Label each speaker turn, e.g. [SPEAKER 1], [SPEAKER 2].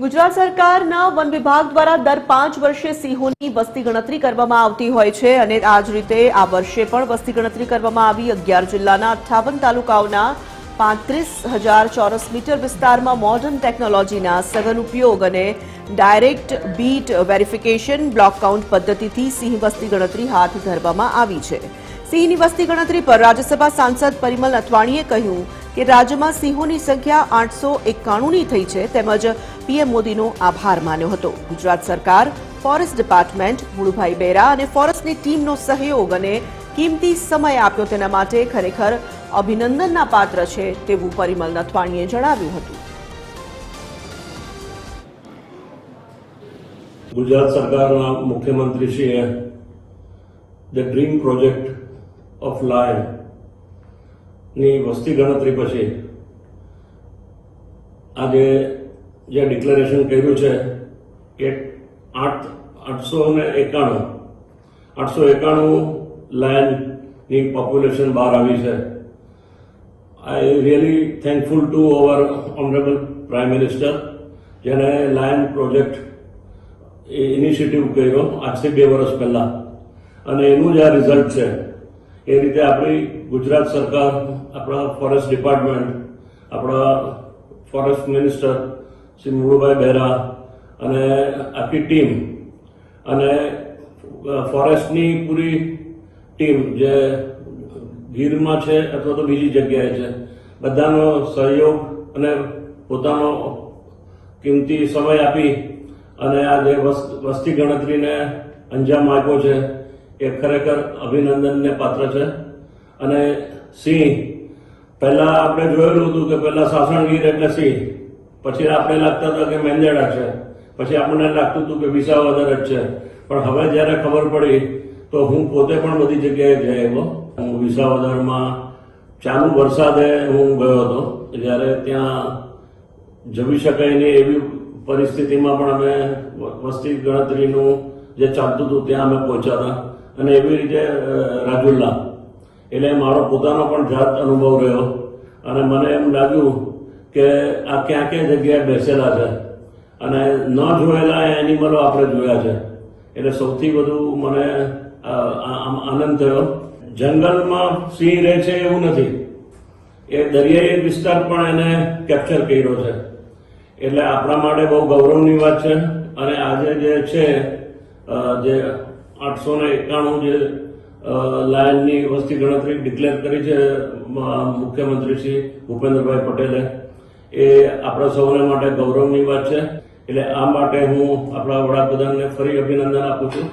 [SPEAKER 1] ગુજરાત સરકારના વન વિભાગ દ્વારા દર પાંચ વર્ષે સિંહોની વસ્તી ગણતરી કરવામાં આવતી હોય છે અને આ જ રીતે આ વર્ષે પણ વસ્તી ગણતરી કરવામાં આવી. અગિયાર જિલ્લાના અઠ્ઠાવન તાલુકાઓના પાંત્રીસ હજાર ચોરસ મીટર વિસ્તારમાં મોડર્ન ટેકનોલોજીના સઘન ઉપયોગ અને direct beat verification block count પદ્ધતિથી સિંહ વસ્તી ગણતરી હાથ ધરવામાં આવી છે. સિંહની વસ્તી ગણતરી પર રાજ્યસભા સાંસદ પરિમલ અથવાણીએ કહ્યું કે રાજ્યમાં સિંહોની સંખ્યા આઠસો એકાણુંની થઈ છે તેમજ પીએમ મોદીનો આભાર માન્યો હતો. ગુજરાત સરકાર, ફોરેસ્ટ ડિપાર્ટમેન્ટ, મુળુભાઈ બેરા અને ફોરેસ્ટની ટીમનો સહયોગ અને કિંમતી સમય આપ્યો તેના માટે ખરેખર અભિનંદનના પાત્ર છે તેવું પરિમલ નથવાણીએ જણાવ્યું હતું.
[SPEAKER 2] ગુજરાત સરકારના મુખ્યમંત્રીશ્રીએ the dream project of lion ની વસ્તી ગણતરી પછી આજે જે ડિક્લેરેશન કર્યું છે એ આઠ, આઠસો ને એકાણું, આઠસો એકાણું લાયનની પોપ્યુલેશન બહાર આવી છે. I really thankful to our honourable prime minister જેણે લાયન પ્રોજેક્ટ ઇનિશિયેટિવ કર્યો આજથી બે વર્ષ પહેલા. અને એનું જે આ રિઝલ્ટ છે. એ રીતે આપણી ગુજરાત સરકાર, આપણા ફોરેસ્ટ ડિપાર્ટમેન્ટ આપણા ફોરેસ્ટ મિનિસ્ટર શ્રી મુળુભાઈ બહેરા અને આખી ટીમ અને ફોરેસ્ટની પૂરી ટીમ જે ગીરમાં છે અથવા તો બીજી જગ્યાએ છે, બધાનો સહયોગ અને પોતાનો કિંમતી સમય આપી અને આ જે વસ- વસ્તી ગણતરીને અંજામ આપ્યો છે એ ખરેખર અભિનંદનને પાત્ર છે. અને સિંહ, પહેલા આપણે જોયેલું હતું કે પહેલા સાસણગીર એટલે સિંહ, પછી આપણે લાગતા હતા કે મેંદેડા છે, પછી આપણને લાગતું હતું કે વિસાવદર જ છે. પણ હવે જ્યારે ખબર પડી, તો હું પોતે પણ બધી જગ્યાએ આવ્યો. હું વિસાવદરમાં ચાલુ વરસાદે હું ગયો હતો, જ્યારે ત્યાં જમી શકાય નહીં એવી પરિસ્થિતિમાં પણ અમે વસ્તી ગણતરીનું જે ચાલતું હતું ત્યાં અમે પહોંચ્યા હતા. અને એવી રીતે રાજુલ્લા. રાજુલા એટલે મારો પોતાનો પણ જાત અનુભવ રહ્યો. અને મને એમ લાગ્યું કે આ ક્યાં ક્યાં જગ્યાએ બેસેલા છે. અને ન જોયેલા એનિમલો આપણે જોયા છે. એટલે સૌથી વધુ મને આનંદ થયો. જંગલમાં સિંહ રહે છે એવું નથી. એ દરિયાઈ વિસ્તાર પણ એને કેપ્ચર કર્યો છે. એટલે આપણા માટે બહુ ગૌરવની વાત છે. અને આજે જે છે જે આઠસો ને એકાણું જે લાયનની વસ્તી ગણતરી ડિક્લેર કરી છે મુખ્યમંત્રી શ્રી ભૂપેન્દ્રભાઈ પટેલે. એ આપણા સૌને માટે ગૌરવની વાત છે. એટલે આ માટે હું આપણા વડાપ્રધાનને ફરી અભિનંદન આપું છું.